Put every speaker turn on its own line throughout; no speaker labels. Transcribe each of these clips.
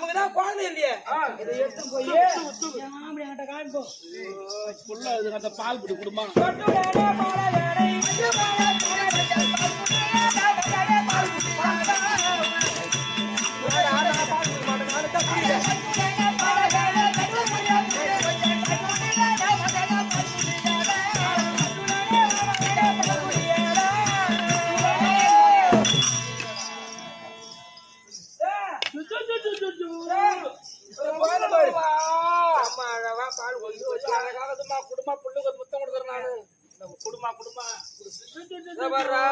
நமக்கு தான் குழந்தை இல்லையே. இதை எடுத்து போய் மாமி என்கிட்ட காமிப்போம்
அந்த பால் பிடி குடும்பம் குடும்பம் புள்ளுக்கு முத்தம் கொடுக்குறேன் நானு குடும்பம் குடும்பம்
இதோ பாருடா.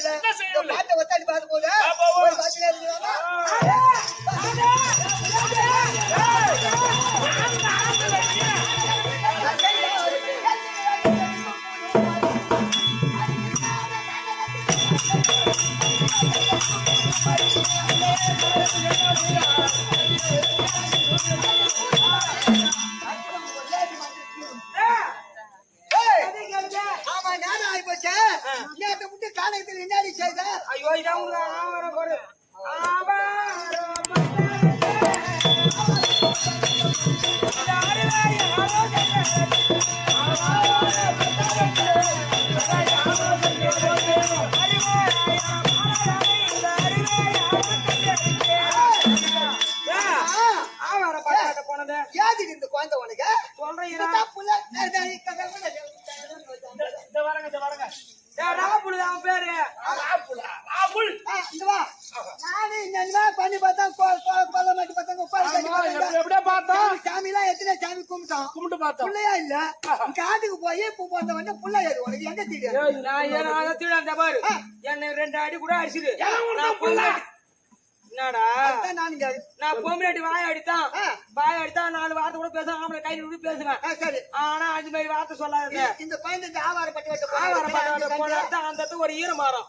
செய்யல
செய்யவில்லை?
பாட்டை ஒத்தாடி பார்த்து போது இருக்கிறாங்க காலையத்தில் என்னடி செய்த?
ஐயோ இதான் போனது.
இந்த குழந்தை உனக்கு?
சொல்றேன்
பார்த்தோம்
சாமி- எத்தனை சாமி கும்பிட்டோம்
கும்பிட்டு பார்த்தோம்
புள்ளையா இல்ல? காட்டுக்கு போய் பூ புள்ள ஏறு. உனக்கு எங்க தெரியும்
நான் பாரு. என்ன ரெண்டு அடி கூட அடிச்சிரு என்னடா?
நான்
பொம்னாடி வாய அடித்தான். வாய அடித்தா நாலு வார்த்தை கூட பேசுவேன் ஆம்பளை கையில் விட்டு பேசுவேன்.
சரி.
ஆனா அது மாதிரி வார்த்தை சொல்லாத
இந்த பையன் இந்த ஆவாரப்பட்டு.
பட்டாட்ட போனா அந்த ஒரு ஈர மரம்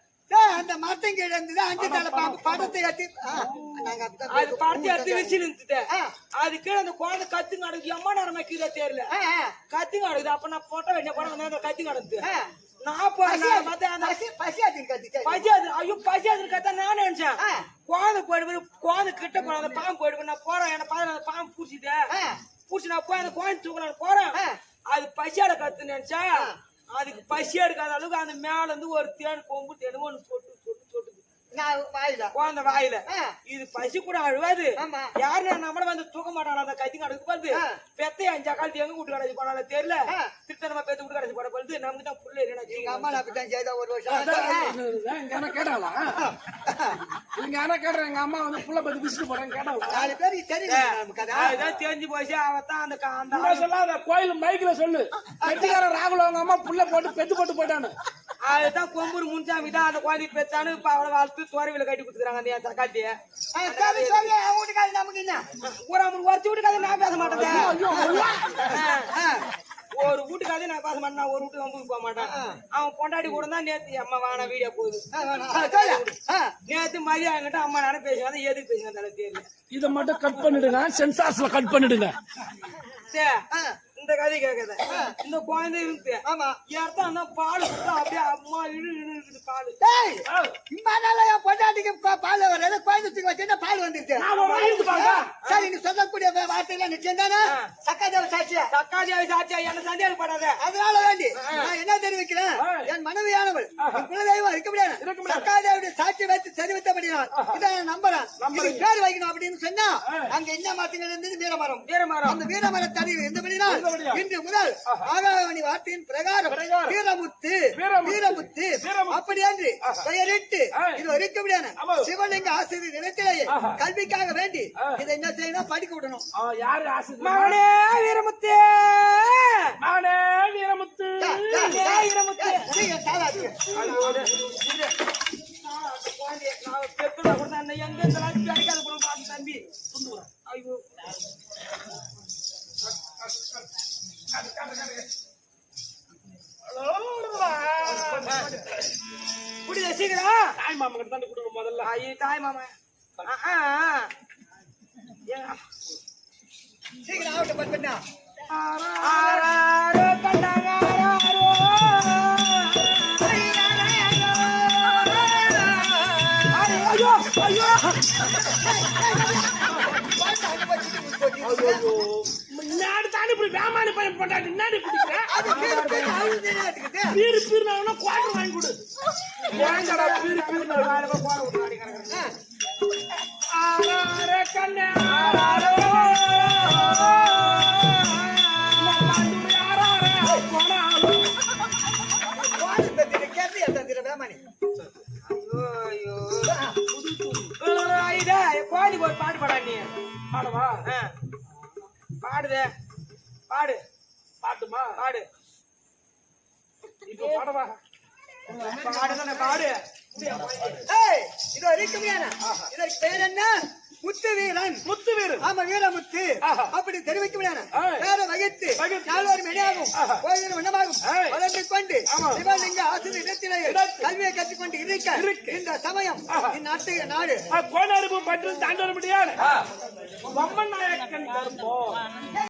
அந்த
மரத்தம் கீழே இருந்தது அஞ்சு தலை பாம்பு படத்தை அப்படித்தான்
அது படத்தை எடுத்து விரிச்சு நிறுத்துட்டு
ஆ.
அது கீழே அந்த குழந்தை கத்து நடக்கு எம்மா நேரமா கீழே தெரியல.
ஆ, ஆ,
கத்தி நடக்குது. அப்ப நான் போட்ட வேண்டிய படம் வந்து அந்த கத்தி நடந்து.
ஆ.
நான் போறேன். பார்த்தா அந்த
பசி- பசியாத்தின் கத்தி, சரி.
பசியாது ஐயோ பசியாது கத்தா நான் நினைச்சேன்.
ஆ.
குழந்தை போயிடு குழந்தை கிட்ட போன அந்த பாம்பு போயிடு நான் போறேன். என்ன அந்த பாம்பு பூச்சிட்டு
ஆ.
பூச்சி நான் போய் அந்த குழந்தை தூக்கலாம் போறேன். அது பசியாட கத்து நினைச்சா அதுக்கு பசி எடுக்காத அளவுக்கு அந்த மேல இருந்து ஒரு தேன் கொம்பு தேனு ஒண்ணு சொட்டு சொட்டு சொட்டுது.
நான் வாயில.
குழந்தை வாயில. இது பசி கூட அழுவாது.
ஆமா.
யாரு நம்மள வந்து தூக்க மாட்டாங்க அந்த கத்தி பார்த்து.
ஆ.
பெத்தை அஞ்சா காலத்து எங்க வீட்டு கடைசி போனாலும் தெரியல. திருத்தனமா பெத்து வீட்டு கடைசி போட போது நமக்கு தான் புள்ள
எங்க அம்மா அப்படித்தான் செய்தா ஒரு வருஷம்.
கேட்டாளா? இங்க என்ன கேட்டா எங்க அம்மா வந்து புள்ள பத்தி விசிட்டு போறேன் கேட்டாளா
நாலு பேருக்கு தெரியும்
தெரிஞ்சு போச்சு அவன் அந்த அந்த
சொல்லாத கோயில் மைக்ல சொல்லு. கட்டிக்காரன் ராகுல் அவங்க அம்மா புள்ள போட்டு பெத்து போட்டு போயிட்டானு.
அதுதான் கொம்பூர் முன்சாமி தான் அந்த குழந்தை பெத்தானு இப்ப அவளை வளர்த்து தோரவில கட்டி கொடுத்துறாங்க அந்த தக்காட்டி
சரி, சரி, அவன் வீட்டுக்காரர் நமக்கு என்ன?
ஒரு அவன் ஒருத்தி வீட்டுக்காக நான் பேச மாட்டேன். ஒரு வீட்டுக்காக நான் பேச மாட்டேன் நான் ஒரு வீட்டுக்கு வந்து போக மாட்டேன். அவன் பொண்டாடி கூட தான் நேத்து அம்மா வான வீடியோ போகுது. நேத்து மதியம் என்கிட்ட அம்மா நானும் பேசுவாங்க எதுக்கு பேசுவாங்க தலை தெரியல.
இத மட்டும் கட் பண்ணிடுங்க சென்சார்ஸ்ல கட் பண்ணிடுங்க.
சே,
ஆ,
இந்த கதை கேக்குது இந்த குழந்தை இருந்து
ஆமா.
அந்த பால் அப்படியே அம்மா இழு இழு இருக்குது பால்.
டேய், இம்மா நாளா என் பொண்டாட்டிக்கு பால் வர்றது, குழந்தைக்கு வச்சுன்னா பால் வந்துருச்சு. ஆ, சரி, நீ சொல்லக்கூடிய வே- வார்த்தையெல்லாம் நிச்சயம் தானே? சக்காதேவ சாட்சியா?
தக்காளி சாச்சியா என்ன சந்தேகப்படாத.
அதனால வேண்டி நான் என்ன தெரிவிக்கிறேன்? என் மனைவியானவள் குலதெய்வம் இருக்க முடியாது. சக்காதேவுடைய சாட்சி வைத்து தெரிவித்தபடினால் இதை நான் நம்புறேன். பேர் வைக்கணும் அப்படின்னு சொன்னா அங்க என்ன மரத்துங்க இருந்தது வீரமரம்.
வீரமரம்
அந்த வீரமர தடிவு இருந்தபடினால் இன்று முதல் ஆகாவணி வார்த்தையின் பிரகாரம் வீரமுத்து வீரமுத்து அப்படி என்று பெயரிட்டு இது இருக்க முடியாது சிவலிங்க ஆசிரியர் நிலத்திலேயே கல்விக்காக வேண்டி இதை என்ன செய்யணும்? படிக்க விடணும்.
மகனே வீரமுத்தே!
நானே வீரமுத்து!
வீரமுத்து!
நான் எங்க இந்த ஐயோ
தாய்
மாமா
சீக்கிரம் ஆகட்டும்
ஐயோ.
முன்னாடி தாண்டி இப்படி வேமானி பையன் பொண்டாட்டி முன்னாடி குடிக்கிற
பேரு பேரு
நான் குவாட்டர் வாங்கி கொடு ஏங்கடா பீரு
கேட்டு
பாடுமா பாடுதே பாடு
பாட்டுமா
பாடு
இப்போ பாடவா
பாடுதானே பாடு
இது வரைக்கும்? இதற்கு பேர் என்ன முத்து வீரன்
முத்து வீரு
ஆமா வீரமுத்து. அப்படி தெரிவிக்க முடியாது. வேற வகித்து
வகித்து.
நால்வர் மெனியாகும்
ஆஹா.
கோயில் வண்ணமாகும்
ஏய்.
வளர்ந்து கொண்டு. சிவலிங்க ஆசிரியர் இடத்திலே. கல்வியை கற்றுக்கொண்டு இருக்க. இந்த சமயம். இந்நாட்டு நாடு
கோணருப்பு பற்று தாண்ட முடியாது பொம்மன் நாயக்கன் தருப்போம்